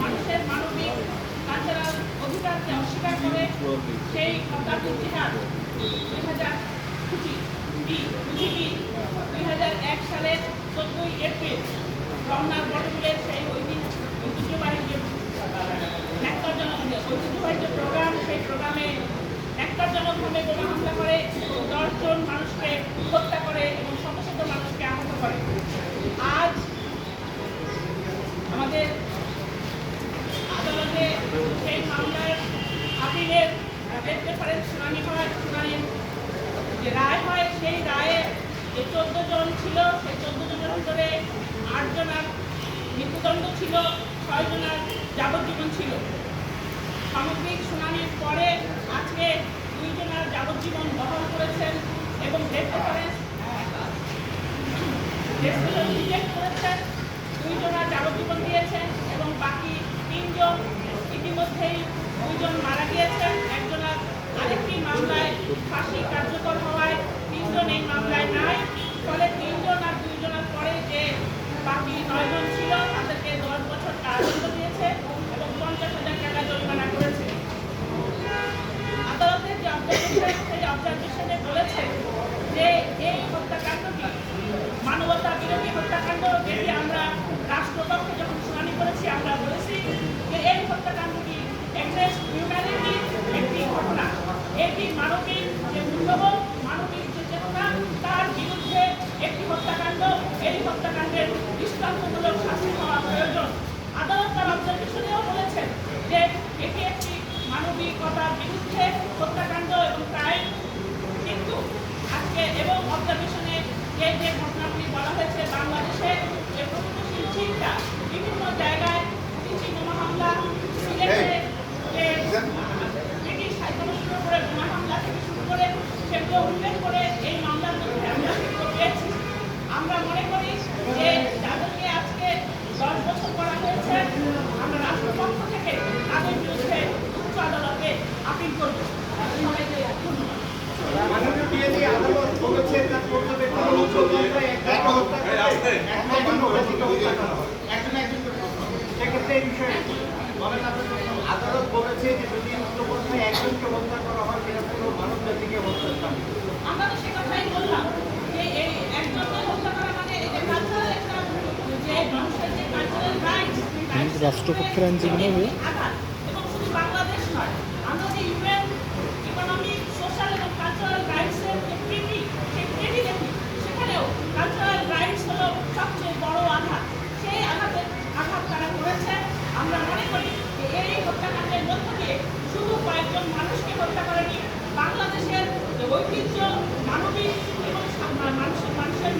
মানুষের ঐতিহ্যবাহী প্রোগ্রাম সেই প্রোগ্রামে ন্যাক্কারজনকভাবে বোমা হামলা মানুষকে হত্যা করে এবং শত শত মানুষকে আহত করে আজ আমাদের আদালতে সেই মামলার আপিলের রেফারেন্স শুনানি হয় শুনানির যে রায় হয়, সেই রায়ে যে চোদ্দ জন ছিল, সেই চোদ্দ জনের ভিতরে আট জনের মৃত্যুদণ্ড ছিল, ছয় জনের যাবজ্জীবন ছিল। সামগ্রিক শুনানির পরে আজকে দুইজনের যাবজ্জীবন বহাল করেছেন এবং ডেট রেফারেন্স রিজেক্ট করেছেন। ফাঁসি কার্যকর হওয়ায় তিনজন এই মামলায় নাই, ফলে তিনজন আর দুইজনের পরে যে বাকি নয়জন ছিল, তাদেরকে দশ বছর কারাদণ্ড দিয়েছে এবং পঞ্চাশ হাজার টাকা জরিমানা করেছে। আদালতের যে অবজারভেশন সেই অবজারভেশনে বলেছে যে এই হত্যাকাণ্ডটি মানবতা বিরোধী হত্যাকাণ্ড যেটি আমরা রাষ্ট্রপক্ষে যখন শুনানি করেছি, আমরা বলেছি যে এই হত্যাকাণ্ডটি একটি ঘটনা। এটি মানবিক Yeah, yeah, yeah. সেক্ষেত্রে এই বিষয়ে আদালত বলেছে যে যদি উচ্চপন্থায় একজনকে হত্যা করা হয় সেটা পুরো মানব জাতিকে হত্যা করা আমরা তো সে কথাই বললাম। যে এই একজনকে হত্যা করা মানে এই যে কালচারাল একটা যে মানুষের যে কালচারাল রাইটস রাষ্ট্রপক্ষের আইনজীবী আমরা মনে করি যে এই হত্যাকাণ্ডের মধ্য শুধু কয়েকজন মানুষকে হত্যা করেনি বাংলাদেশের ঐতিহ্য, মানবিক এবং মানুষের মানুষের